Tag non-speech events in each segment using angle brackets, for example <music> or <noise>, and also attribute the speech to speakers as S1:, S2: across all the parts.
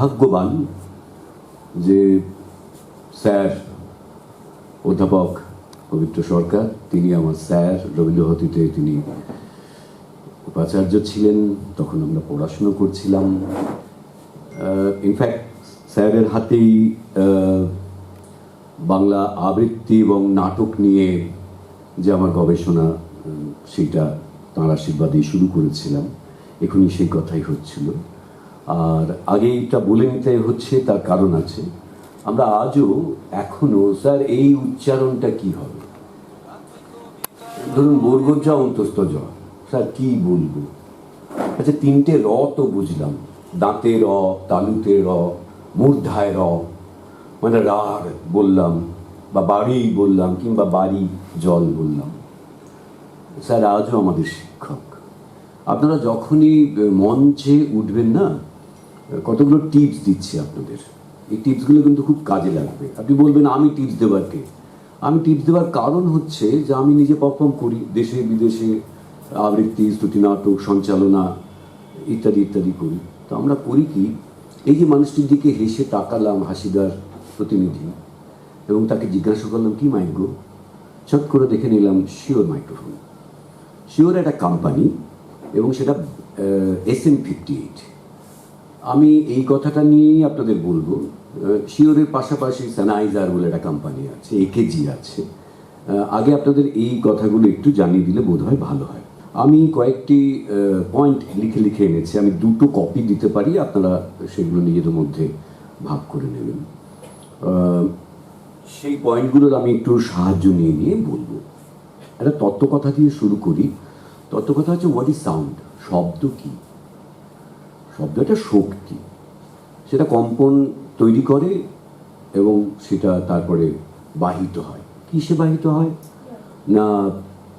S1: সৌভাগ্যবান যে স্যার অধ্যাপক পবিত্র সরকার, তিনি আমার স্যার রবীন্দ্রভারতীতে তিনি উপাচার্য ছিলেন, তখন আমরা পড়াশুনো করছিলাম। ইনফ্যাক্ট স্যারের হাতেই বাংলা আবৃত্তি এবং নাটক নিয়ে যে আমার গবেষণা সেইটা তাঁর আশীর্বাদেই শুরু করেছিলাম। এখনই সেই কথাই হচ্ছিল। আর আগে এটা বলে নিতে হচ্ছে, তার কারণ আছে। আমরা আজও এখনও, স্যার, এই উচ্চারণটা কি হবে? ধরুন বর্গজা অন্তস্থ জ স্যার, কি বলব? আচ্ছা তিনটে র তো বুঝলাম। দাঁতে র, তালুতে র, মূর্ধায় র মানে রাগ বললাম, বা বাড়ি বললাম, কিংবা বাড়ি জল বললাম। স্যার, আজও আমাদের শিক্ষক। আপনারা যখনই মঞ্চে উঠবেন না কতগুলো টিপস দিচ্ছি আপনাদের। এই টিপসগুলো কিন্তু খুব কাজে লাগবে। আপনি বলবেন, আমি টিপস দেবার কে? আমি টিপস দেওয়ার কারণ হচ্ছে যে, আমি নিজে পারফর্ম করি। দেশে, বিদেশে আবৃত্তি, স্তুতি নাটক, সঞ্চালনা ইত্যাদি ইত্যাদি করি। তো আমরা করি কি, এই যে মানুষটির দিকে হেসে তাকালাম হাসিদার প্রতিনিধি এবং তাকে জিজ্ঞাসা করলাম, কি মাইক গো? চট করে দেখে নিলাম শিওর মাইক্রোফোন শিওর একটা কোম্পানি এবং সেটা এস এম ফিফটি এইট আমি এই কথাটা নিয়েই আপনাদের বলব শিওরের পাশাপাশি স্যানাইজার বলে একটা কোম্পানি আছে একেজি আছে। আগে আপনাদের এই কথাগুলো একটু জানিয়ে দিলে বোধহয় ভালো হয়। আমি কয়েকটি পয়েন্ট লিখে লিখে এনেছি, আমি দুটো কপি দিতে পারি, আপনারা সেগুলো নিজেদের মধ্যে ভাগ করে নেবেন। সেই পয়েন্টগুলোর আমি একটু সাহায্য নিয়ে নিয়ে বলব। একটা তত্ত্বকথা দিয়ে শুরু করি। তত্ত্বকথা হচ্ছে হোয়াট ইজ সাউন্ড শব্দ কি? শব্দ একটা শক্তি। সেটা কম্পন তৈরি করে এবং সেটা তারপরে বাহিত হয়। কিসে বাহিত হয়? না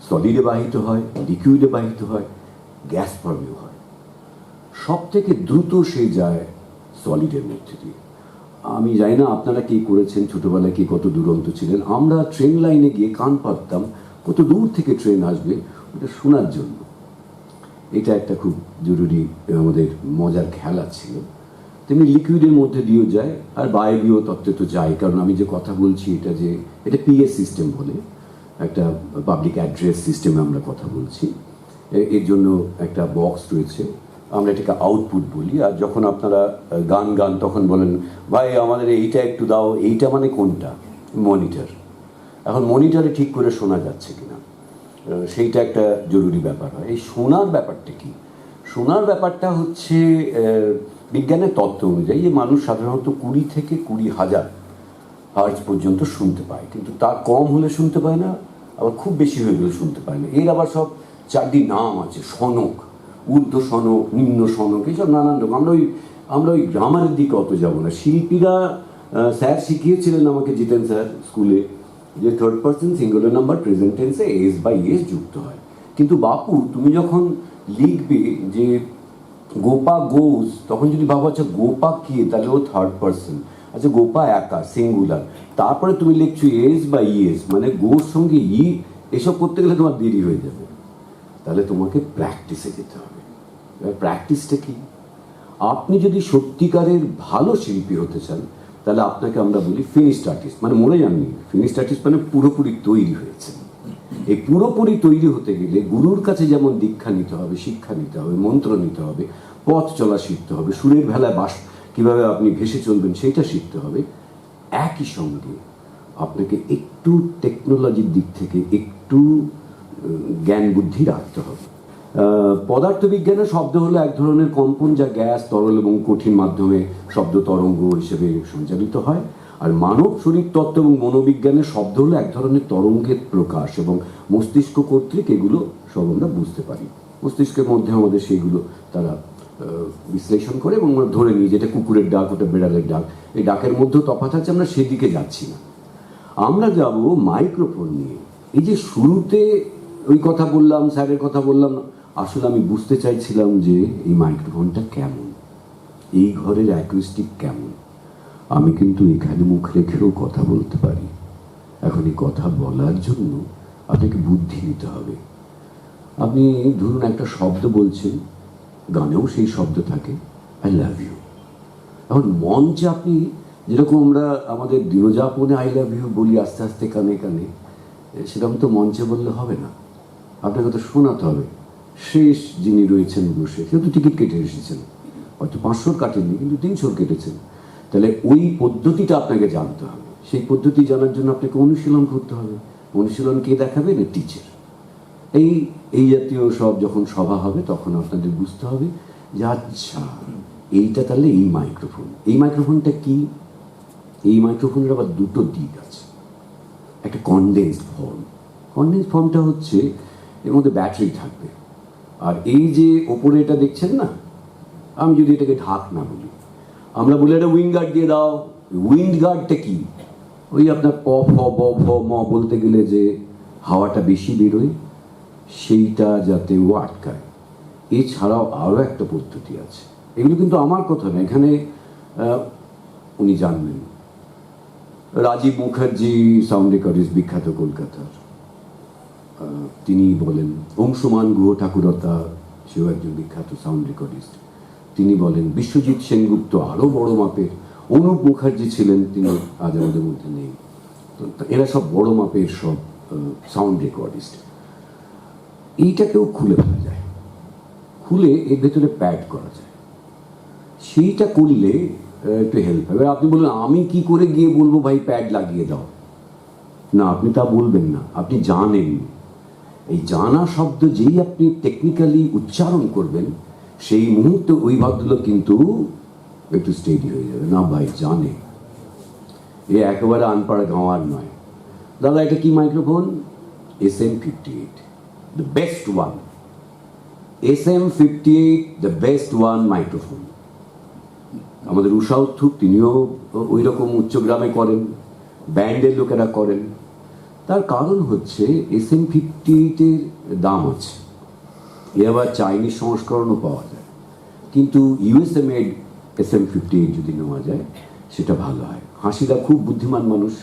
S1: সলিডে বাহিত হয় লিকুইডে বাহিত হয় গ্যাস ফর্মেও হয়। সব থেকে দ্রুত সে যায় সলিডের মধ্যে দিয়ে। আমি জানি না আপনারা কি করেছেন, ছোটবেলায় কি কত দুরন্ত ছিলেন। আমরা ট্রেন লাইনে গিয়ে কান পাততাম, কত দূর থেকে ট্রেন আসবে, ওটা শোনার জন্য। এটা একটা খুব জরুরি আমাদের মজার খেলা ছিল। তেমনি লিকুইডের মধ্যে দিয়েও যায়, আর বায়বীয় তত্ত্বে তো যায়। কারণ আমি যে কথা বলছি, এটা যে, এটা পিএস সিস্টেম বলে। একটা পাবলিক অ্যাড্রেস সিস্টেমে আমরা কথা বলছি। এর জন্য একটা বক্স রয়েছে। আমরা এটাকে আউটপুট বলি। আর যখন আপনারা গান গান, তখন বলেন, ভাই, আমাদের এইটা একটু দাও, এইটা মানে কোনটা? মনিটর এখন মনিটরে ঠিক করে শোনা যাচ্ছে কিনা। সেইটা একটা জরুরি ব্যাপার হয়। এই শোনার ব্যাপারটা কি? শোনার ব্যাপারটা হচ্ছে বিজ্ঞানের তত্ত্ব অনুযায়ী যে মানুষ সাধারণত কুড়ি থেকে কুড়ি হাজার হার্জ পর্যন্ত শুনতে পায়। কিন্তু তার কম হলে শুনতে পায় না, আবার খুব বেশি গেলে শুনতে পায় না। এর আবার সব চারটি নাম আছে, সনক, ঊর্ধ্ব সনক, নিম্ন সনক, এইসব নানান রকম। আমরা ওই আমরা ওই গ্রামারের দিকে অত যাব না। শিল্পীরা স্যার শিখিয়েছিলেন আমাকে জিতেন স্যার স্কুলে যে third person singular number present টেন্সে এস বাই এস যুক্ত হয়। কিন্তু বাপু, তুমি যখন লিখবে যে গোপা গোজ তখন যদি ভাবো আচ্ছা গোপা কি? তাহলে ও থার্ড পার্সন আচ্ছা গোপা একা সিঙ্গুলার তারপরে তুমি লিখছো এস বা ইএস মানে গোর সঙ্গে ই এসব করতে গেলে তোমার দেরি হয়ে যাবে। তাহলে তোমাকে প্র্যাকটিসে যেতে হবে। এবার প্র্যাকটিসটা কি? আপনি যদি সত্যিকারের ভালো শিল্পী হতে চান তাহলে আপনাকে আমরা বলি ফিনিশড আর্টিস্ট মানে মরে যাননি। ফিনিশড আর্টিস্ট মানে পুরোপুরি তৈরি হয়েছে। এই পুরোপুরি তৈরি হতে গেলে গুরুর কাছে যেমন দীক্ষা নিতে হবে, শিক্ষা নিতে হবে, মন্ত্র নিতে হবে, পথ চলা শিখতে হবে, সুরের ভেলায় বাস কীভাবে আপনি ভেসে চলবেন সেটা শিখতে হবে। একই সঙ্গে আপনাকে একটু টেকনোলজির দিক থেকে একটু জ্ঞান বুদ্ধি রাখতে হবে। পদার্থবিজ্ঞানের শব্দ হলো এক ধরনের কম্পন যা গ্যাস, তরল এবং কঠিন মাধ্যমে শব্দ তরঙ্গ হিসেবে সঞ্চালিত হয়। আর মানব শরীর তত্ত্ব এবং মনোবিজ্ঞানের শব্দ হলো এক ধরনের তরঙ্গের প্রকাশ এবং মস্তিষ্ক কর্তৃক এগুলো সব আমরা বুঝতে পারি। মস্তিষ্কের মধ্যে আমাদের সেইগুলো তারা বিশ্লেষণ করে এবং আমরা ধরে নিই যেটা কুকুরের ডাক, ওটা বেড়ালের ডাক। এই ডাকের মধ্যেও তফাৎ আছে, আমরা সেদিকে যাচ্ছি না। আমরা যাব মাইক্রোফোন নিয়ে। এই যে শুরুতে ওই কথা বললাম, স্যারের কথা বললাম আসলে আমি বুঝতে চাইছিলাম যে এই মাইক্রোফোনটা কেমন, এই ঘরের অ্যাকুস্টিক কেমন। আমি কিন্তু এখানে মুখ রেখেও কথা বলতে পারি। এখন এই কথা বলার জন্য আপনাকে বুদ্ধি নিতে হবে। আপনি ধরুন একটা শব্দ বলছেন, গানেও সেই শব্দ থাকে আই লাভ ইউ এখন মঞ্চে আপনি যেরকম আমরা আমাদের দিনযাপনে আই লাভ ইউ বলি আস্তে আস্তে কানে কানে, সেরকম তো মঞ্চে বললে হবে না। আপনাকে তো শোনাতে হবে। শেষ যিনি রয়েছেন বসে, সেও তো টিকিট কেটে এসেছেন। হয়তো পাঁচশোর কাটেননি, কিন্তু তিনশোর কেটেছেন। তাহলে ওই পদ্ধতিটা আপনাকে জানতে হবে। সেই পদ্ধতি জানার জন্য আপনাকে অনুশীলন করতে হবে। অনুশীলন কে দেখাবে? না টিচার এই এই জাতীয় সব যখন সভা হবে, তখন আপনাদের বুঝতে হবে যে আচ্ছা এইটা তাহলে এই মাইক্রোফোন এই মাইক্রোফোনটা কি? এই মাইক্রোফোনের আবার দুটো দিক আছে। একটা কনডেন্স ফর্ম কনডেন্স ফর্মটা হচ্ছে, এর মধ্যে ব্যাটারি থাকবে। আর এই যে ওপরে এটা দেখছেন না, আমি যদি এটাকে ঢাক না বলি, আমরা বলি এটা উইং গার্ড দিয়ে দাও। উইন্ড গার্ডটা কি? ওই আপনার প, ফ, ব ফ ম বলতে গেলে যে হাওয়াটা বেশি বেরোয়, সেইটা যাতে ও আটকায়। এছাড়াও আরও একটা পদ্ধতি আছে। এগুলো কিন্তু আমার কথা না, এখানে উনি জানবেন। রাজীব মুখার্জি সাউন্ড রেকর্ডিস্ট বিখ্যাত কলকাতার। তিনি বলেন, অংশুমান গুহ ঠাকুরতা সেও একজন বিখ্যাত সাউন্ড রেকর্ডিস্ট তিনি বলেন, বিশ্বজিৎ সেনগুপ্ত আরও বড় মাপের অনুপ মুখার্জি ছিলেন, তিনি আজ আমাদের মধ্যে নেই। এরা সব বড় মাপের সব সাউন্ড রেকর্ডিস্ট এইটাকেও খুলে ফেলা যায়। খুলে এর ভেতরে প্যাড করা যায়। সেইটা করলে একটু হেল্প হবে। আপনি বলুন, আমি কি করে গিয়ে বলব, ভাই প্যাড লাগিয়ে দাও। না, আপনি তা বলবেন না। আপনি জানেন। এই জানা শব্দ যেই আপনি টেকনিক্যালি উচ্চারণ করবেন, সেই মুহূর্তে ওই ভদ্রলোক কিন্তু একটু স্টেডি হয়ে যাবে। না ভাই, জানে। এ একেবারে আনপাড়া গাঁওয়ার নয়। দাদা, এটা কি microphone S M fifty eight the best one S M fifty eight the best one microphone আমাদের উষা উত্থুপ তিনিও ওই রকম উচ্চগ্রামে করেন। ব্যান্ডের লোকেরা করেন। তার কারণ হচ্ছে এস এম ফিফটি এইটের দাম আছে এ আবার চাইনিজ সংস্করণও পাওয়া যায়। কিন্তু USA made S M fifty eight যদি নেওয়া যায়, সেটা ভালো হয়। হাসিদা খুব বুদ্ধিমান মানুষ,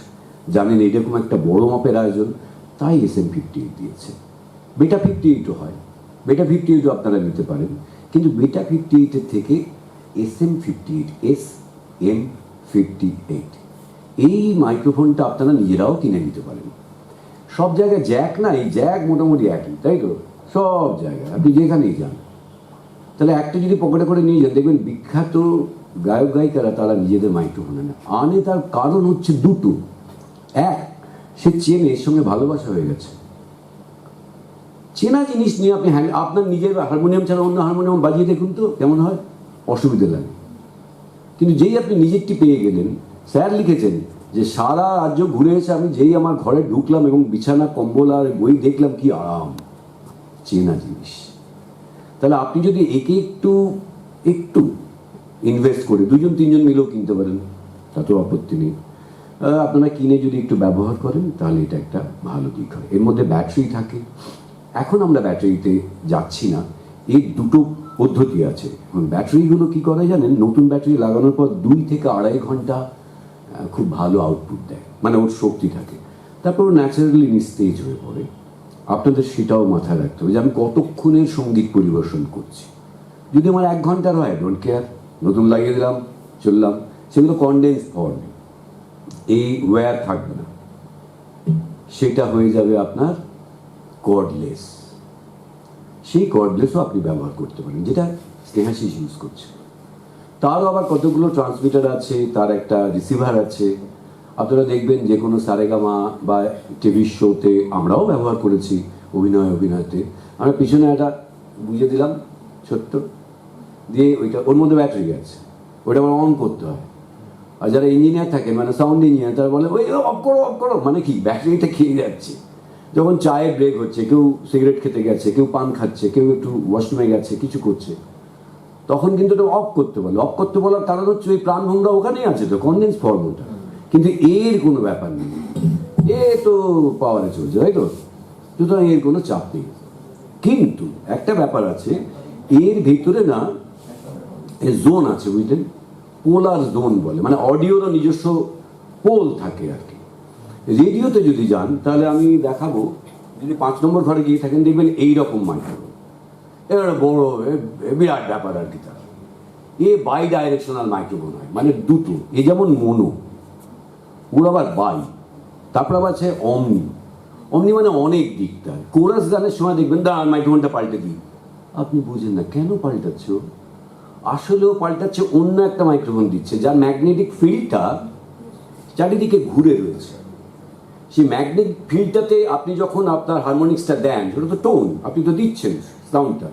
S1: জানেন এরকম একটা বড় মাপের আয়োজন, তাই এস এম ফিফটি এইট দিয়েছে। বেটা ফিফটি এইটও হয়। বেটা ফিফটি এইটও আপনারা নিতে পারেন। কিন্তু বেটা ফিফটি এইটের থেকে S M fifty eight S M fifty eight এই মাইক্রোফোনটা আপনারা নিজেরাও কিনে নিতে পারেন। সব জায়গায় জ্যাক না, এই জ্যাক মোটামুটি একই, তাই তো? সব জায়গায়, আপনি যেখানেই যান। তাহলে একটা যদি পকেটে করে নিয়ে যান, দেখবেন বিখ্যাত গায়ক গায়িকারা তারা নিজেদের মাইক্রোফোন আনে আনে তার কারণ হচ্ছে দুটো। এক, সে চেনে, এর সঙ্গে ভালোবাসা হয়ে গেছে। চেনা জিনিস নিয়ে আপনি হ্যাঁ আপনার নিজের হারমোনিয়াম ছাড়া অন্য হারমোনিয়াম বাজিয়ে দেখুন তো, কেমন হয়? অসুবিধা লাগে। কিন্তু যেই আপনি নিজেরটি পেয়ে গেলেন, স্যার লিখেছেন যে সারা রাজ্য ঘুরে এসে আমি যেই আমার ঘরে ঢুকলাম এবং বিছানা, কম্বল আর বই দেখলাম, কি আরাম, চেনা জিনিস। তাহলে আপনি যদি একে একটু একটু ইনভেস্ট করে, দুজন, তিনজন মিলেও কিনতে পারেন তাতেও আপত্তি নেই। আপনারা কিনে যদি একটু ব্যবহার করেন, তাহলে এটা একটা ভালো দিক হয়। এর মধ্যে ব্যাটারি থাকে। এখন আমরা ব্যাটারিতে যাচ্ছি না। এই দুটো পদ্ধতি আছে। এখন ব্যাটারিগুলো কি করে জানেন? নতুন ব্যাটারি লাগানোর পর দুই থেকে আড়াই ঘণ্টা খুব ভালো আউটপুট দেয়। মানে ওর শক্তি থাকে। তারপর ন্যাচারালি নিস্তেজ হয়ে পড়ে। আপনাদের সেটাও মাথায় রাখতে হবে যে আমি কতক্ষণের সংগীত পরিবেশন করছি। যদি আমার এক ঘণ্টার হয় ডোন্ট কেয়ার নতুন লাগিয়ে দিলাম, চললাম। সেগুলো কনডেন্স ফর্ম এই ওয়্যার থাকবে না। সেটা হয়ে যাবে আপনার কর্ডলেস সেই কর্ডলেসও আপনি ব্যবহার করতে পারেন, যেটা স্নেহাশিস ইউজ করছে। তারও আবার কতগুলো ট্রান্সমিটার আছে, তার একটা রিসিভার আছে। আপনারা দেখবেন যে কোনো সারেগামা বা টিভি শোতে আমরাও ব্যবহার করেছি অভিনয়, অভিনয়তে। আমরা পিছনে একটা বুঝে দিলাম, ছোট্ট। দিয়ে ওইটা, ওর মধ্যে ব্যাটারি আছে। ওইটা আবার অন করতে হয়। আর যারা ইঞ্জিনিয়ার থাকে মানে সাউন্ড ইঞ্জিনিয়ার তারা বলে, ওই অফ করো অফ করো। মানে কি? ব্যাটারিটা খেয়ে যাচ্ছে। যখন চায়ে ব্রেক হচ্ছে, কেউ সিগারেট খেতে গেছে, কেউ পান খাচ্ছে, কেউ একটু ওয়াশরুমে গেছে, কিছু করছে। তখন কিন্তু ওটা অফ করতে বলে। অফ করতে বলার কারণ হচ্ছে ওই প্রাণ ভঙ্গা ওখানেই আছে তো কনডেন্স ফর্ম ওটা কিন্তু এর কোনো ব্যাপার নেই। এ তো পাওয়ারে চলছে, তাই তো? সুতরাং এর কোনো চাপ নেই। কিন্তু একটা ব্যাপার আছে, এর ভিতরে না জোন আছে, বুঝলেন? পোলার জোন বলে মানে অডিওরও নিজস্ব পোল থাকে আর কি। রেডিওতে যদি যান, তাহলে আমি দেখাবো, যদি পাঁচ নম্বর ঘরে গিয়ে থাকেন, দেখবেন এইরকম মাইক্রোফোন এবারে বড় বিরাট ব্যাপার আর কি তার। এ বাই ডাইরেকশনাল মাইক্রোফোন হয় মানে দুটো। এ যেমন মনো, ওর আবার বাই, তারপর আবার আছে অমনি। অমনি মানে অনেক দিকটা কোরাস গানের সময় দেখবেন, দাঁড়ান মাইক্রোফোনটা পাল্টে দিই। আপনি বুঝেন না, কেন পাল্টাচ্ছ? আসলেও পাল্টাচ্ছে, অন্য একটা মাইক্রোফোন দিচ্ছে, যার ম্যাগনেটিক ফিল্ডটা চারিদিকে ঘুরে রয়েছে। সেই ম্যাগনেটিক ফিল্ডটাতে আপনি যখন আপনার হারমোনিক্সটা দেন, সেটা তো টোন আপনি তো দিচ্ছেন। সাউন্ডটা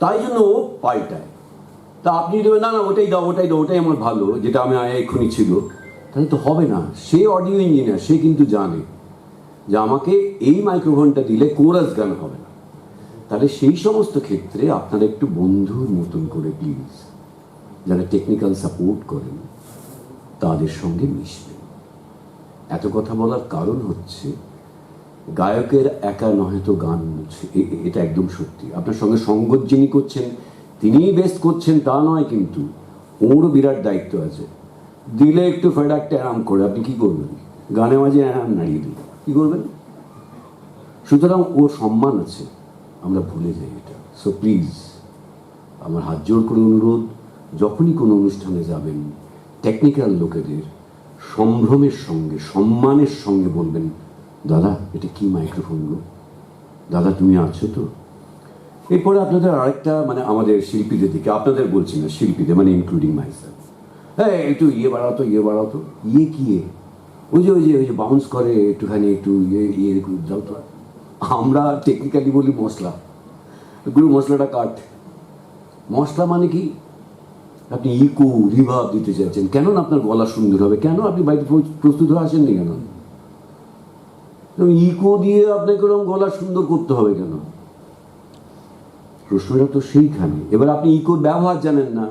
S1: তাই জন্য ও পাল্টায়। তা আপনি দেবেন, না না, ওটাই দাও ওটাই দাও, ওটাই আমার ভালো, যেটা আমি এক্ষুনি ছিল। তাহলে তো হবে না। সে অডিও ইঞ্জিনিয়ার সে কিন্তু জানে যে আমাকে এই মাইক্রোফোনটা দিলে কোরাস গান হবে না। তাহলে সেই সমস্ত ক্ষেত্রে আপনারা একটু বন্ধুর মতন করে প্লিজ যারা টেকনিক্যাল সাপোর্ট করেন, তাদের সঙ্গে মিশবেন। এত কথা বলার কারণ হচ্ছে গায়কের একা নহে তো গান এটা একদম সত্যি। আপনার সঙ্গে সঙ্গত যিনি করছেন, তিনিই বেস্ট করছেন তা নয় কিন্তু ওরও বিরাট দায়িত্ব আছে। দিলে একটু ফেডাকটা আরাম করে, আপনি কি করবেন? গানে মাঝে আরাম নাড়িয়ে দিন। কি করবেন? সুতরাং ওর সম্মান আছে, আমরা ভুলে যাই এটা। সো প্লিজ আমার হাত জোর করে অনুরোধ, যখনই কোনো অনুষ্ঠানে যাবেন টেকনিক্যাল লোকেদের সম্ভ্রমের সঙ্গে, সম্মানের সঙ্গে বলবেন দাদা, এটা কি মাইক্রোফোন গো? দাদা, তুমি আছো তো? এরপরে আপনাদের আরেকটা মানে আমাদের শিল্পীদের দিকে, আপনাদের বলছি না, শিল্পীদের মানে ইনক্লুডিং মাইসেলফ হ্যাঁ একটু ইয়ে বাড়াতো ইয়ে বাড়াতো ইয়ে কি? ওই যে ওই যে ওই যে বাউন্স করে, একটুখানি একটু ইয়ে ইয়ে দাও তো। আমরা টেকনিক্যালি বলি মশলা। গুরু মশলাটা কাট। মশলা মানে কি? আপনি ইকো রিভাব দিতে চাইছেন। কেন আপনার গলা সুন্দর হবে? কেন আপনি প্র- প্রস্তুত হয়ে আসেননি কেন? ইকো দিয়ে আপনাকে ওরকম গলা সুন্দর করতে হবে কেন? প্রশ্নটা তো সেইখানে। এবার আপনি ইকোর ব্যবহার জানেন না।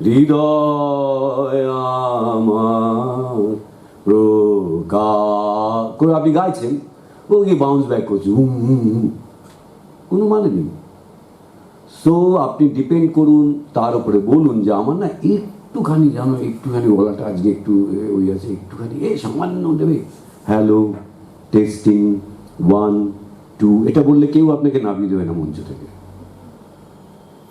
S1: হৃদয় করে আপনি গাইছেন? ও গিয়ে বাউন্স ব্যাক করছে কোনো মানে নেই। সো আপনি ডিপেন্ড করুন, তার উপরে বলুন যে আমার না একটুখানি জানো একটুখানি গলাটা আজকে একটু ওই আছে, একটুখানি, এ, সামান্য দেবে। হ্যালো টেস্টিং ওয়ান টু এটা বললে কেউ আপনাকে নামিয়ে দেবে না মঞ্চ থেকে।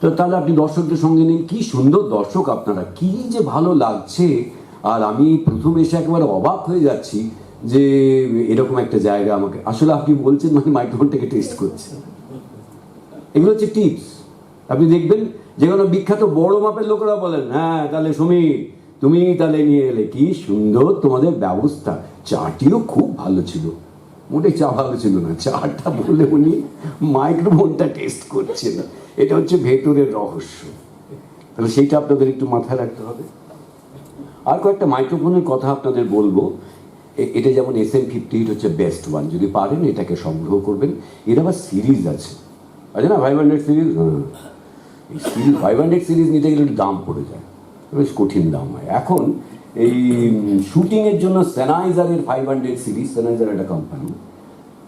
S1: তো তাহলে আপনি দর্শকদের সঙ্গে নিন, কি সুন্দর দর্শক আপনারা, কি যে ভালো লাগছে। আর আমি প্রথম এসে একেবারে অবাক হয়ে যাচ্ছি যে এরকম একটা জায়গা আমাকে, আসলে আপনি বলছেন মানে মাইক্রোফোনটাকে টেস্ট করছেন এগুলো হচ্ছে টিপস আপনি দেখবেন যে কোনো বিখ্যাত বড় মাপের লোকেরা বলেন হ্যাঁ তাহলে সমীর তুমি তাহলে নিয়ে এলে, কি সুন্দর তোমাদের ব্যবস্থা। চাটিও খুব ভালো ছিল। মোটেই চা ভালো ছিল না। চাটা বলে উনি মাইক্রোফোনটা টেস্ট করছেন এটা হচ্ছে ভেতরের রহস্য। তাহলে সেইটা আপনাদের একটু মাথায় রাখতে হবে। আর কয়েকটা মাইক্রোফোনের কথা আপনাদের বলব। এটা যেমন এস এম ফিফটি হচ্ছে বেস্ট ওয়ান যদি পারেন, এটাকে সংগ্রহ করবেন। এর আবার সিরিজ আছে। আছে না five hundred series series five hundred series নিতে গেলে একটু দাম পড়ে যায়। বেশ কঠিন দাম হয়। এখন এই শুটিংয়ের জন্য স্যানাইজারের ফাইভ হান্ড্রেড সিরিজ স্যানাইজার একটা কোম্পানি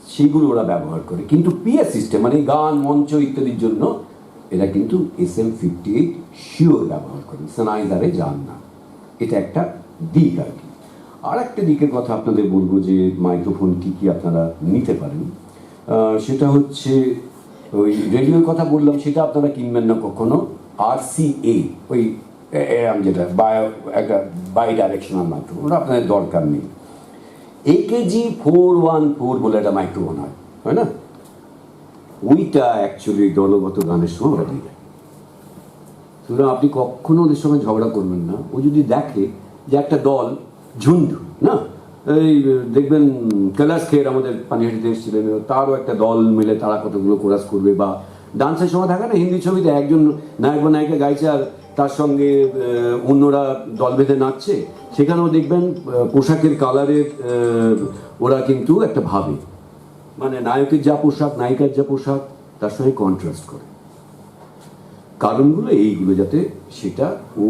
S1: সেইগুলো ওরা ব্যবহার করে। কিন্তু পিএস সিস্টেম মানে গান, মঞ্চ ইত্যাদির জন্য এরা কিন্তু S M fifty eight Shure ব্যবহার করে। স্যানাইজারে যান না। এটা একটা দিক আর কি। আর একটা দিকের কথা আপনাদের বলব যে মাইক্রোফোন কি কি আপনারা নিতে পারেন। সেটা হচ্ছে ওই রেডিওর কথা বললাম, সেটা আপনারা কিনবেন না কখনো। আর সি এ ওই এরম যেটা বাই একটা বাই মাইক্রোফোন ওটা আপনাদের দরকার নেই। একেজি ফোর ওয়ান ফোর বলে একটা মাইক্রোফোন হয় হয় না? ওইটা অ্যাকচুয়ালি দলগত গানের সময় ওরা দেয় সুতরাং আপনি কখনো ওদের সঙ্গে ঝগড়া করবেন না। ও যদি দেখে যে একটা দল ঝুন্ডু, না? এই, দেখবেন কৈলাস খের আমাদের পানিহাটিতে এসেছিলেন, তারও একটা দল মিলে তারা কতগুলো কোরাস করবে বা ডান্সের সময় থাকে না, হিন্দি ছবিতে একজন নায়ক বা নায়িকা গাইছে আর তার সঙ্গে অন্যরা দল বেঁধে নাচছে, সেখানেও দেখবেন পোশাকের কালারের ওরা কিন্তু একটা ভাবে। মানে নায়কের যা পোশাক, নায়িকার যা পোশাক, তার সঙ্গে কন্ট্রাস্ট করে। কারণগুলো এইগুলো যাতে সেটা ও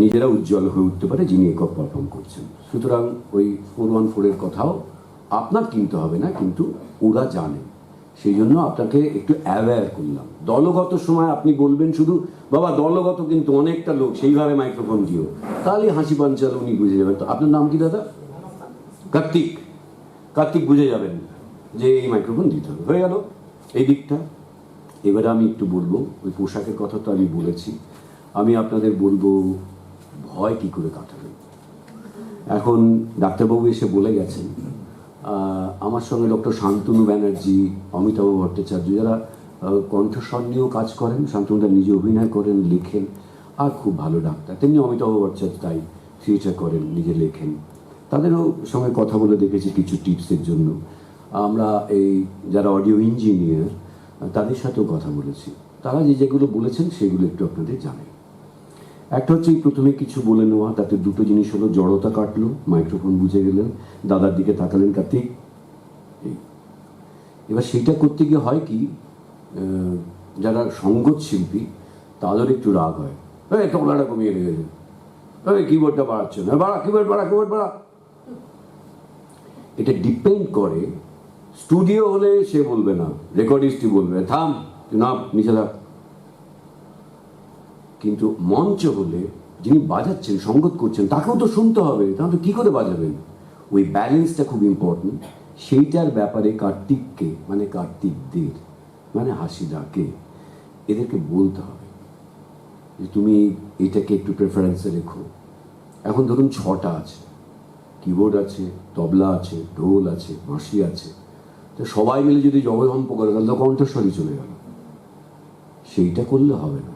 S1: নিজেরা উজ্জ্বল হয়ে উঠতে পারে, যিনি একক পারফর্ম করছেন। সুতরাং ওই ফোর ওয়ান ফোরের কথাও আপনার কিনতে হবে না, কিন্তু ওরা জানে। সেই জন্য আপনাকে একটু অ্যাওয়্যার করলাম। দলগত সময় আপনি বলবেন শুধু, বাবা, দলগত কিন্তু অনেকটা লোক, সেইভাবে মাইক্রোফোন দিও। তাহলে হাসি পাঞ্চাল উনি বুঝে যাবেন। তো আপনার নাম কি দাদা? কার্তিক। কার্তিক বুঝে যাবেন যে এই মাইক্রোফোন দিতে হবে। হয়ে গেল। এই দিকটা। এবারে আমি একটু বলব, ওই পোশাকের কথা তো আমি বলেছি। আমি আপনাদের বলব, ভয় কি করে কাটাবেন? এখন ডাক্তারবাবু এসে বলে গেছেন আমার সঙ্গে ডক্টর শান্তনু ব্যানার্জি, অমিতাভ ভট্টাচার্য, যারা কণ্ঠস্বর নিয়েও কাজ করেন, শান্তনুদা নিজে অভিনয় করেন, লেখেন, আর খুব ভালো ডাক্তার। তেমনি অমিতাভ ভট্টাচার্য তাই থিয়েটার করেন, নিজে লেখেন। তাদেরও সঙ্গে কথা বলে দেখেছি কিছু টিপসের জন্য। আমরা এই যারা অডিও ইঞ্জিনিয়ার তাদের সাথেও কথা বলেছি। তারা যে যেগুলো বলেছেন, সেগুলো একটু আপনাদের জানাই। একটা হচ্ছে প্রথমে কিছু বলে নেওয়া, তাতে দুটো জিনিস হলো, জড়তা কাটলো, মাইক্রোফোন বুঝে গেলেন, দাদার দিকে তাকালেন কার্তিক এবার সেইটা করতে গিয়ে হয় কি যারা সঙ্গত শিল্পী তাদের একটু রাগ হয়। এই তোমলাটা কমিয়ে রেখেছে এই কিবোর্ডটা বাড়াচ্ছে না। বাড়া কিবোর্ড বাড়া কিবোর্ড বাড়া। এটা ডিপেন্ড করে স্টুডিও হলে সে বলবে না রেকর্ডিস্টই বলবে, থাম নাম, নিচে থাক। কিন্তু মঞ্চ হলে যিনি বাজাচ্ছেন সঙ্গত করছেন, তাকেও তো শুনতে হবে। তাহলে কি করে বাজাবেন? ওই ব্যালেন্সটা খুব ইম্পর্টেন্ট সেইটার ব্যাপারে কার্তিককে মানে কার্তিকদের মানে হাসিদাকে এদেরকে বলতে হবে যে, তুমি এটাকে একটু প্রেফারেন্সে রেখো। এখন ধরুন ছটা আছে। কিবোর্ড আছে, তবলা আছে, ঢোল আছে, বাঁশি আছে। তো সবাই মিলে যদি জগদম্প করে, তাহলে তো কণ্ঠস্বরই চলে গেল। সেইটা করলে হবে না।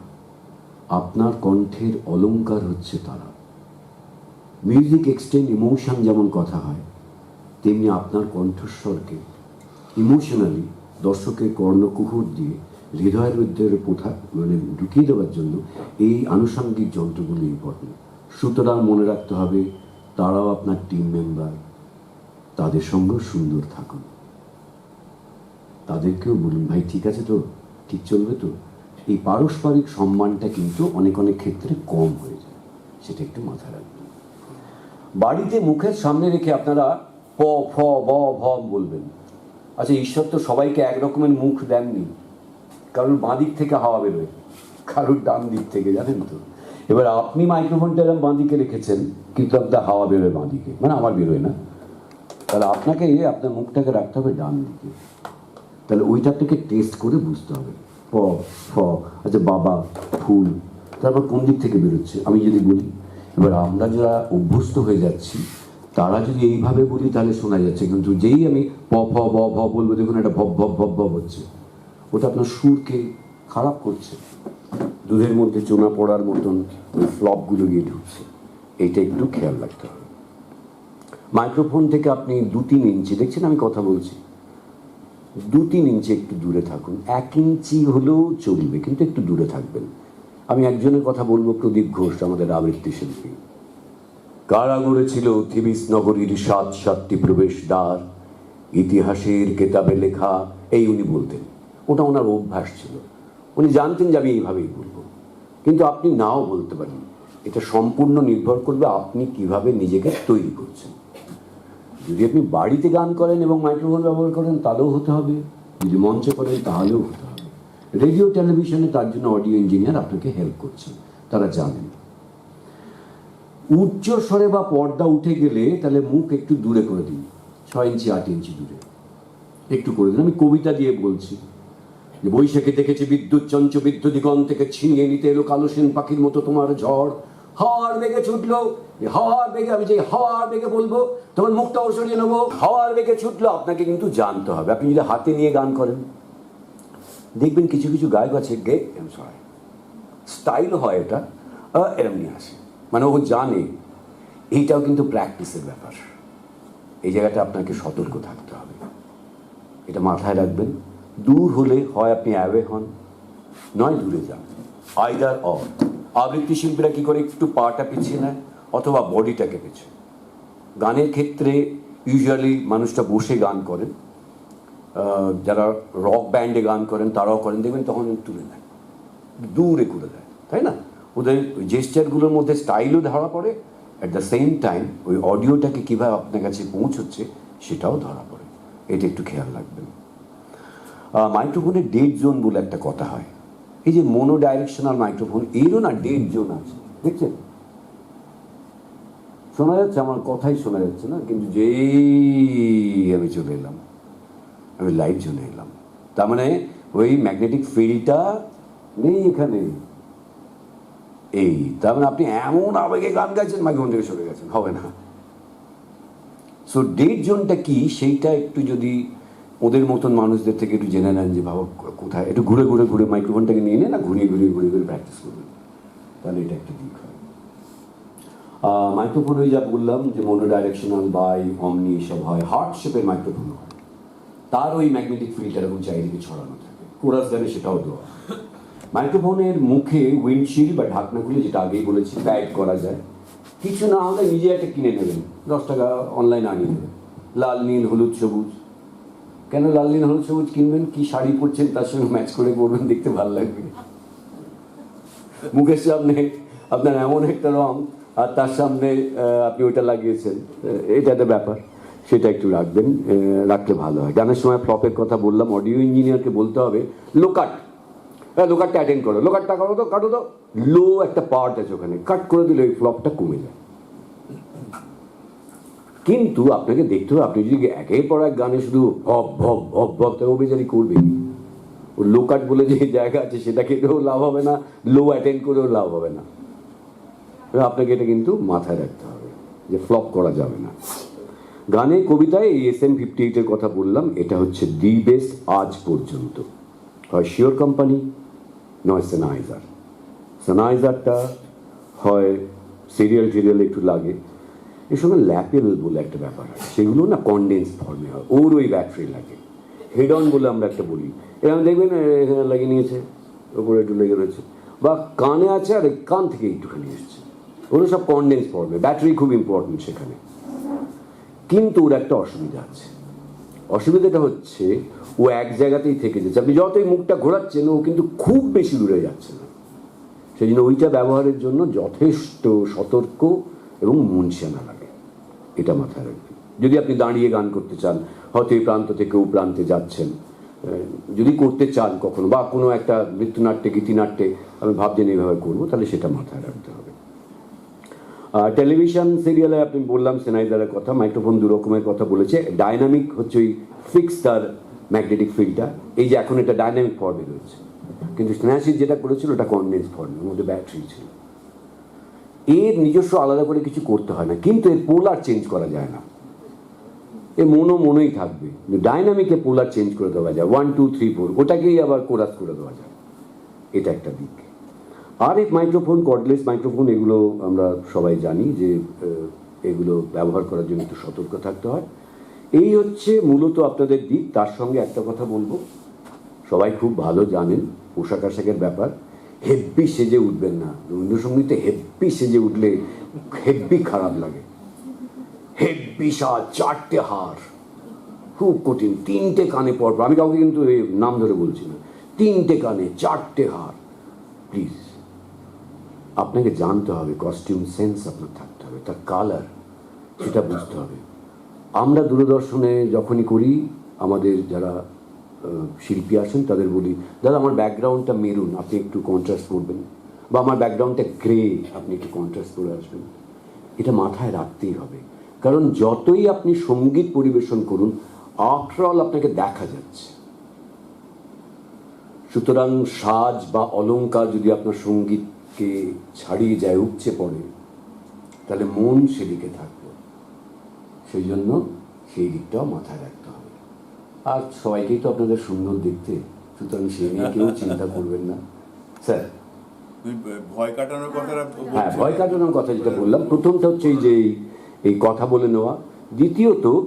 S1: আপনার কণ্ঠের অলংকার হচ্ছে তারা। মিউজিক এক্সটেন্ড ইমোশন যেমন কথা হয়, তেমনি আপনার কণ্ঠস্বরকে ইমোশনালি দর্শকের কর্ণকুহুর দিয়ে হৃদয়ের মধ্যে পোথা মানে ঢুকিয়ে দেওয়ার জন্য এই আনুষঙ্গিক যন্ত্রগুলো ইম্পর্টেন্ট সুতরাং মনে রাখতে হবে, তারাও আপনার টিম মেম্বার তাদের সঙ্গেও সুন্দর থাকুন। তাদেরকেও বলুন, ভাই, ঠিক আছে তো? ঠিক চলবে তো? এই পারস্পরিক সম্মানটা কিন্তু অনেক অনেক ক্ষেত্রে কম হয়ে যায়। সেটা একটু মাথায় রাখবেন। বাড়িতে মুখের সামনে রেখে আপনারা প, ফ, ব, ভ বলবেন। আচ্ছা ঈশ্বর তো সবাইকে এক রকমের মুখ দেননি। কারোর বাঁ দিক থেকে হাওয়া বেরোয়, কারোর ডান দিক থেকে, জানেন তো? এবার আপনি মাইক্রোফোনটা এরকম বাঁ দিকে রেখেছেন, কিন্তু আপনার হাওয়া বেরোয় বাঁ দিকে। মানে আমার বেরোয় না। তাহলে আপনাকে আপনার মুখটাকে রাখতে হবে ডান দিকে। তাহলে ওইটা থেকে টেস্ট করে বুঝতে হবে। প ফ আচ্ছা বাবা, ফুল। তারপর কোন দিক থেকে বেরোচ্ছে? আমি যদি বলি, এবার আমরা যারা অভ্যস্ত হয়ে যাচ্ছি, তারা যদি এইভাবে বলি, তাহলে শোনা যাচ্ছে। কিন্তু যেই আমি প, ফ ব ভ বলব, দেখুন একটা ভব ভব ভব ভব হচ্ছে। ওটা আপনার সুরকে খারাপ করছে। দুধের মধ্যে চোনা পড়ার মতন ওই ফ্লপগুলো গিয়ে ঢুকছে। এইটা একটু খেয়াল রাখতে হবে। মাইক্রোফোন থেকে আপনি দু তিন ইঞ্চি, দেখছেন আমি কথা বলছি? দু তিন ইঞ্চি একটু দূরে থাকুন। এক ইঞ্চি হলেও চলবে, কিন্তু একটু দূরে থাকবেন। আমি একজনের কথা বলব, প্রদীপ ঘোষ, আমাদের আবৃত্তি শিল্পী। কারাগড়ে ছিল থিবিস নগরীর সাত সাতটি প্রবেশদ্বার। ইতিহাসের কেতাবে লেখা, এই উনি বলতেন। ওটা ওনার অভ্যাস ছিল। উনি জানতেন যে আমি এইভাবেই বলব। কিন্তু আপনি নাও বলতে পারেন। এটা সম্পূর্ণ নির্ভর করবে আপনি কীভাবে নিজেকে তৈরি করছেন। যদি আপনি বাড়িতে গান করেন এবং মাইক্রোফোন ব্যবহার করেন, তাহলেও হতে হবে। যদি মঞ্চে করেন, তাহলেও হতে হবে। রেডিও, টেলিভিশনে তার জন্য অডিও ইঞ্জিনিয়ার আপনাকে হেল্প করছে। তারা জানেন। উচ্চ স্বরে বা পর্দা উঠে গেলে তাহলে মুখ একটু দূরে করে দিন। ছয় ইঞ্চি, আট ইঞ্চি দূরে। একটু করে দিন। আমি কবিতা দিয়ে বলছি। বৈশাখে দেখেছি বিদ্যুৎ চঞ্চ বিদ্যুৎ দিগন থেকে ছিনিয়ে নিতে এলো কালো সেন পাখির মতো তোমার ঝড়। হাওয়ার বেগে ছুটলো হাওয়ার বেগে, আমি যে হাওয়ার বেগে বলব তখন মুখটাও সরিয়ে নেব হাওয়ার বেগে ছুটলো, আপনাকে কিন্তু জানতে হবে। আপনি যদি হাতে নিয়ে গান করেন, দেখবেন কিছু কিছু গায়ক আছে, গে এম সরি স্টাইল হয় এটা এরম নিয়ে আসে। মানে ও জানে, এইটাও কিন্তু প্র্যাকটিসের ব্যাপার। এই জায়গাটা আপনাকে সতর্ক থাকতে হবে। এটা মাথায় রাখবেন। দূর হলে হয় আপনি অ্যাওয়ে হন, নয় দূরে যান। আইদার অর আবৃত্তি শিল্পীরা কি করে একটু পাটা পিছিয়ে নেয় অথবা বডিটাকে পিছিয়ে গানের ক্ষেত্রে ইউজুয়ালি মানুষটা বসে গান করেন। যারা রক ব্যান্ডে গান করেন, তারাও করেন। দেখবেন তখন তুলে নেয়। দূরে করে দেয়, তাই না? ওদের জেস্টারগুলোর মধ্যে স্টাইলও ধরা পড়ে। অ্যাট দ্য সেম টাইম ওই অডিওটাকে কীভাবে আপনার কাছে পৌঁছচ্ছে, সেটাও ধরা পড়ে। এটা একটু খেয়াল রাখবেন। মাইক্রোফোনের ডেড জোন বলে একটা কথা হয়। এই যে মোনো ডাইরেকশনাল মাইক্রোফোন এরও না ডেড জোন আছে, দেখছেন? শোনা যাচ্ছে, আমার কথাই শোনা যাচ্ছে না, কিন্তু যেই আমি চলে এলাম, আমি লাইভ জোনে এলাম। তার মানে ওই ম্যাগনেটিক ফিল্ডটা নেই এখানে। এই, তার মানে আপনি এমন আবেগে গান গাইছেন মাইক্রোফোন থেকে সরে গেছেন, হবে না। সো ডেড জোনটা কি, সেইটা একটু যদি ওদের মতন মানুষদের থেকে একটু জেনে নেন যে বাবা, কোথায়? একটু ঘুরে ঘুরে ঘুরে মাইক্রোফোনটাকে নিয়ে নেন না, ঘুরিয়ে ঘুরিয়ে ঘুরে ঘুরে প্র্যাকটিস করবেন তাহলে এটা একটা দিক হয়। মাইক্রোফোন ওই যা বললাম যে মনো ডাইরেকশনাল বাই অমনি এসব হয় হার্ট শেপের মাইক্রোফোন হয়। তার ওই ম্যাগনেটিক ফিল্ডটা এরকম চারিদিকে ছড়ানো থাকে। কোরাস গানে সেটাও দেওয়া। মাইক্রোফোনের মুখে উইন্ডশিল্ড বা ঢাকনা খুলে যেটা আগেই বলেছি গাইড করা যায়। কিছু না হলে নিজে একটা কিনে নেবেন। দশ টাকা অনলাইন আনিয়ে নেবেন লাল, নীল, হলুদ, সবুজ। কেন লাল নীল হলুদ সবুজ কিনবেন? কি শাড়ি পরছেন? তার সঙ্গে ম্যাচ করে পরবেন, দেখতে ভালো লাগবে। মুখের সামনে আপনার এমন একটা রং, আর তার সামনে আপনি ওইটা লাগিয়েছেন। এটা একটা ব্যাপার। সেটা একটু রাখবেন রাখলে ভালো হয়। গানের সময় ফ্লপের কথা বললাম, অডিও ইঞ্জিনিয়ারকে বলতে হবে, লোকাট। হ্যাঁ লোকাটটা অ্যাটেন্ড করো। লোকাটটা করো তো, কাটো তো। লো একটা পার্ট আছে ওখানে। কাট করে দিলে ওই ফ্লপটা কমে যায়। কিন্তু আপনাকে দেখতে হবে, আপনি যদি একের পর এক গানে শুধু ভব ভব ভব ভব তো ও করবে ও লো কাট বলে যে জায়গা আছে, সেটা খেতেও লাভ হবে না লো অ্যাটেন্ড করেও লাভ হবে না। আপনাকে এটা কিন্তু মাথায় রাখতে হবে, যে ফ্লপ করা যাবে না। গানে, কবিতায় এই এস এম ফিফটি এইটের কথা বললাম, এটা হচ্ছে দি বেস্ট আজ পর্যন্ত। হয় শিওর কোম্পানি, নয় সেনাইজার। সেনাইজারটা হয় সিরিয়াল টিরিয়াল একটু লাগে। এর সঙ্গে ল্যাপেল বলে একটা ব্যাপার আছে সেগুলো না কন্ডেন্স ফর্মে হয়। ওর ওই ব্যাটারি লাগে। হেড অন বলে আমরা একটা বলি। এরকম দেখবেন এখানে লাগিয়ে নিয়েছে, ওপরে একটু লেগে রয়েছে। বা কানে আছে আর এই কান থেকে একটুখানি এসছে। ওগুলো সব কন্ডেন্স ফর্মে ব্যাটারি খুব ইম্পর্টেন্ট সেখানে। কিন্তু ওর একটা অসুবিধা আছে। অসুবিধাটা হচ্ছে, ও এক জায়গাতেই থেকে যাচ্ছে। আপনি যতই মুখটা ঘোরাচ্ছেন, ও কিন্তু খুব বেশি দূরে যাচ্ছে না। সেই জন্য ওইটা ব্যবহারের জন্য যথেষ্ট সতর্ক এবং মন সেনা লাগে। এটা মাথায় রাখবেন। যদি আপনি দাঁড়িয়ে গান করতে চান, হয়তো এই প্রান্ত থেকে ও প্রান্তে যাচ্ছেন যদি করতে চান কখনো, বা কোনো একটা নৃত্যনাট্যে গীতিনাট্যে, আমি ভাবছেন এইভাবে করব, তাহলে সেটা মাথায় রাখতে হবে। টেলিভিশন সিরিয়ালে আপনি বললাম, সেনাইদারের কথা, মাইক্রোফোন দু রকমের কথা বলেছে। ডাইনামিক হচ্ছে ওই ফিক্স তার ম্যাগনেটিক ফিল্ডটা, এই যে এখন এটা ডাইনামিক ফর্মে রয়েছে। কিন্তু স্ন্যাসির যেটা করেছিল, ওটা কন্ডেন্স ফর্মে ওর মধ্যে ব্যাটারি ছিল। এর নিজস্ব আলাদা করে কিছু করতে হয় না, কিন্তু এর পোলার চেঞ্জ করা যায় না। এ মনো মনোই থাকবে। ডাইনামিকে পোলার চেঞ্জ করে দেওয়া যায়। ওয়ান, টু, থ্রি, ফোর, ওটাকেই আবার কোরাস করে দেওয়া যায়। এটা একটা দিক। আর এই মাইক্রোফোন, কর্ডলেস মাইক্রোফোন, এগুলো আমরা সবাই জানি যে এগুলো ব্যবহার করার জন্য একটু সতর্ক থাকতে হয়। এই হচ্ছে মূলত আপনাদের দিক। তার সঙ্গে একটা কথা বলব। সবাই খুব ভালো জানেন পোশাক আশাকের ব্যাপার। হেব্বি সেজে উঠবেন না। রবীন্দ্রসঙ্গীতে হেব্বি সেজে উঠলে হেব্বি খারাপ লাগে। হেব্বি সাজ, চারটে হার। খুব কঠিন। তিনটে কানে পরপর আমি কাউকে কিন্তু নাম ধরে বলছি না। তিনটে কানে চারটে হার। প্লিজ, আপনাকে জানতে হবে কস্টিউম সেন্স আপনার থাকতে হবে। তার কালার সেটা বুঝতে হবে। আমরা দূরদর্শনে যখনই করি, আমাদের যারা শিল্পী আসেন তাদের বলি, দাদা, আমার ব্যাকগ্রাউন্ডটা মেরুন, আপনি একটু কন্ট্রাস্ট করবেন। বা, আমার ব্যাকগ্রাউন্ডটা গ্রে আপনি একটু কন্ট্রাস্ট করে আসবেন। এটা মাথায় রাখতেই হবে। কারণ যতই আপনি সংগীত পরিবেশন করুন আফটারঅল আপনাকে দেখা যাচ্ছে। সুতরাং সাজ বা অলঙ্কার যদি আপনার সঙ্গীতকে ছাড়িয়ে যায়, উপচে পড়ে, তাহলে মন সেদিকে থাকবে। সেই জন্য সেই দিকটাও মাথায় রাখতে হবে আর সবাইকেই তো আপনাদের সুন্দর দেখতে সুতরাং সে নিয়ে কেউ চিন্তা করবেন না। স্যার?
S2: ভয় কাটানোর কথাটা
S1: হ্যাঁ ভয় কাটানোর কথা যেটা বললাম। প্রথমটা হচ্ছে এই যে এই- এই কথা বলে নেওয়া। দ্বিতীয়ত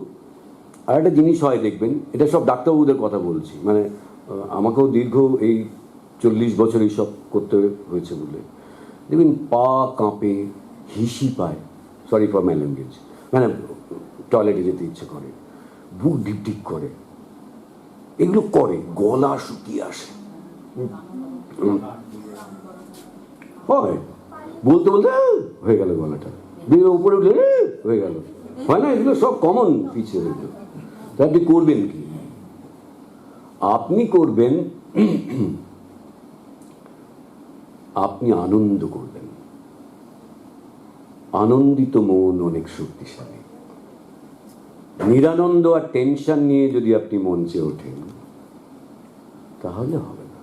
S1: আর একটা জিনিস হয় দেখবেন এটা সব ডাক্তারবাবুদের কথা বলছি। মানে আমাকেও দীর্ঘ এই চল্লিশ বছর এইসব করতে হয়েছে বলে। দেখবেন পা কাঁপে হিসি পায়। সরি ফর মাই ল্যাঙ্গুয়েজ মানে টয়লেটে যেতে ইচ্ছে করে। বুক ডিপ ডিপ করে। এগুলো করে, গলা শুকিয়ে আসে। বলতে বলতে হয়ে গেল গলাটা। দিয়ে উপরে উঠলে হয়ে গেল। হয় না, এগুলো সব কমন ফিচার এগুলো। তা আপনি করবেন কি? আপনি করবেন, আপনি আনন্দ করবেন। আনন্দিত মন অনেক শক্তিশালী। নিরানন্দ আর টেনশন নিয়ে যদি আপনি মঞ্চে ওঠেন, তাহলে হবে না।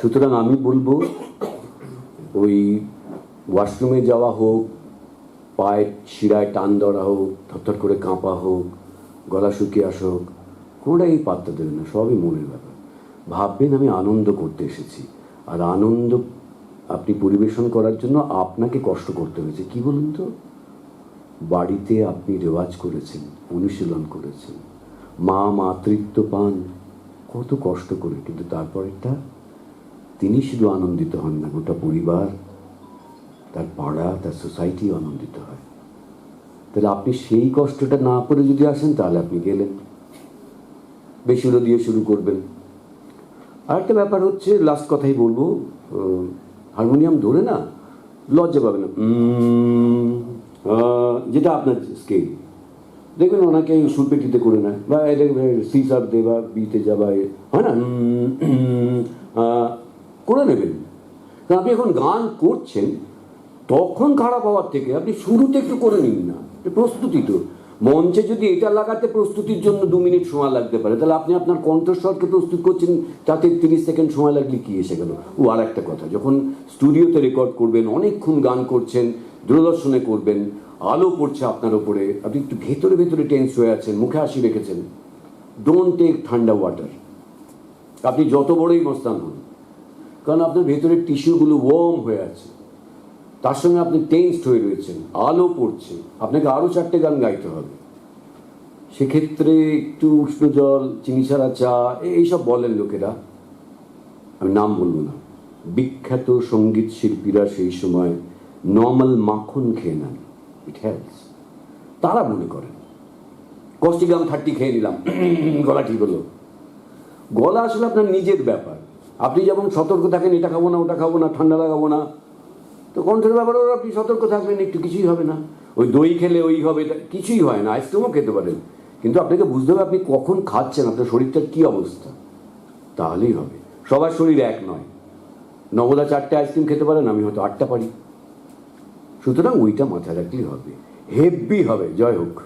S1: সুতরাং আমি বলব, ওই ওয়াশরুমে যাওয়া হোক, পায়ের শিরায় টান ধরা হোক, থরথর করে কাঁপা হোক, গলা শুকিয়ে আসা হোক, কোনোটাই পাত্তা দেবেন না, সবই মনের ব্যাপার। ভাববেন, আমি আনন্দ করতে এসেছি। আর আনন্দ আপনি পরিবেশন করার জন্য আপনাকে কষ্ট করতে হয়েছে। কি বলুন তো? বাড়িতে আপনি রেওয়াজ করেছেন, অনুশীলন করেছেন। মা মাতৃত্ব পান। কত কষ্ট করে, কিন্তু তারপরেরটা তিনি শুধু আনন্দিত হন না, গোটা পরিবার, তার পাড়া, তার সোসাইটি আনন্দিত হয়। তাহলে আপনি সেই কষ্টটা না করে যদি আসেন, তাহলে আপনি গেলেন। বেসুরো দিয়ে শুরু করবেন। আরেকটা ব্যাপার হচ্ছে লাস্ট কথাই বলব হারমোনিয়াম ধরে না, লজ্জা পাবে না। যেটা আপনার স্কেল দেখবেন ওনাকে সুরপেটিতে করে নেয়। বা সি সার দে বা বিতে যা বা এ- হয় না? করে নেবেন। কারণ আপনি এখন গান করছেন, তখন খারাপ হওয়ার থেকে আপনি শুরুতে একটু করে নিন না। প্রস্তুতি তো। মঞ্চে যদি এটা লাগাতে প্রস্তুতির জন্য দু মিনিট সময় লাগতে পারে, তাহলে আপনি আপনার কণ্ঠস্বরকে প্রস্তুত করছেন, তাতে তিরিশ সেকেন্ড সময় লাগলে কি এসে গেল? ও আর একটা কথা, যখন স্টুডিওতে রেকর্ড করবেন, অনেকক্ষণ গান করছেন দূরদর্শনে করবেন, আলো পড়ছে আপনার ওপরে আপনি একটু ভেতরে ভেতরে টেন্স হয়ে আছেন, মুখে হাসি রেখেছেন। ডোন্ট টেক ঠান্ডা ওয়াটার আপনি যত বড়ই মস্তান হন, কারণ আপনার ভেতরের টিস্যুগুলো ওয়ার্ম হয়ে আছে। তার সঙ্গে আপনি টেন্সড হয়ে রয়েছেন, আলো পড়ছে। আপনাকে আরও চারটে গান গাইতে হবে। সেক্ষেত্রে একটু উষ্ণ জল, চিনি ছাড়া চা এইসব বলেন লোকেরা। আমি নাম বলব না। বিখ্যাত সংগীত শিল্পীরা সেই সময় নর্মাল মাখন খেয়ে নেন। ইট হেল্পস তারা মনে করেন। কষ্টিগ্রাম থার্টি খেয়ে নিলাম। <clears throat> গলা ঠিক হলো। গলা আসলে আপনার নিজের ব্যাপার। আপনি যেমন সতর্ক থাকেন, এটা খাব না, ওটা খাব না, ঠান্ডা লাগাবো না। তো কণ্ঠের ব্যাপারেও আপনি সতর্ক থাকবেন, একটু কিছুই হবে না। ওই দই খেলে ওই হবে কিছুই হয় না আইসক্রিমও খেতে পারেন। কিন্তু আপনাকে বুঝতে হবে, আপনি কখন খাচ্ছেন, আপনার শরীরটার কী অবস্থা? তাহলেই হবে। সবার শরীর এক নয়। নবদা চারটে আইসক্রিম খেতে পারেন, আমি হয়তো আটটা পারি। সুতরাং ওইটা মাথায় রাখলেই হবে। হেভি হবে জয় হোক।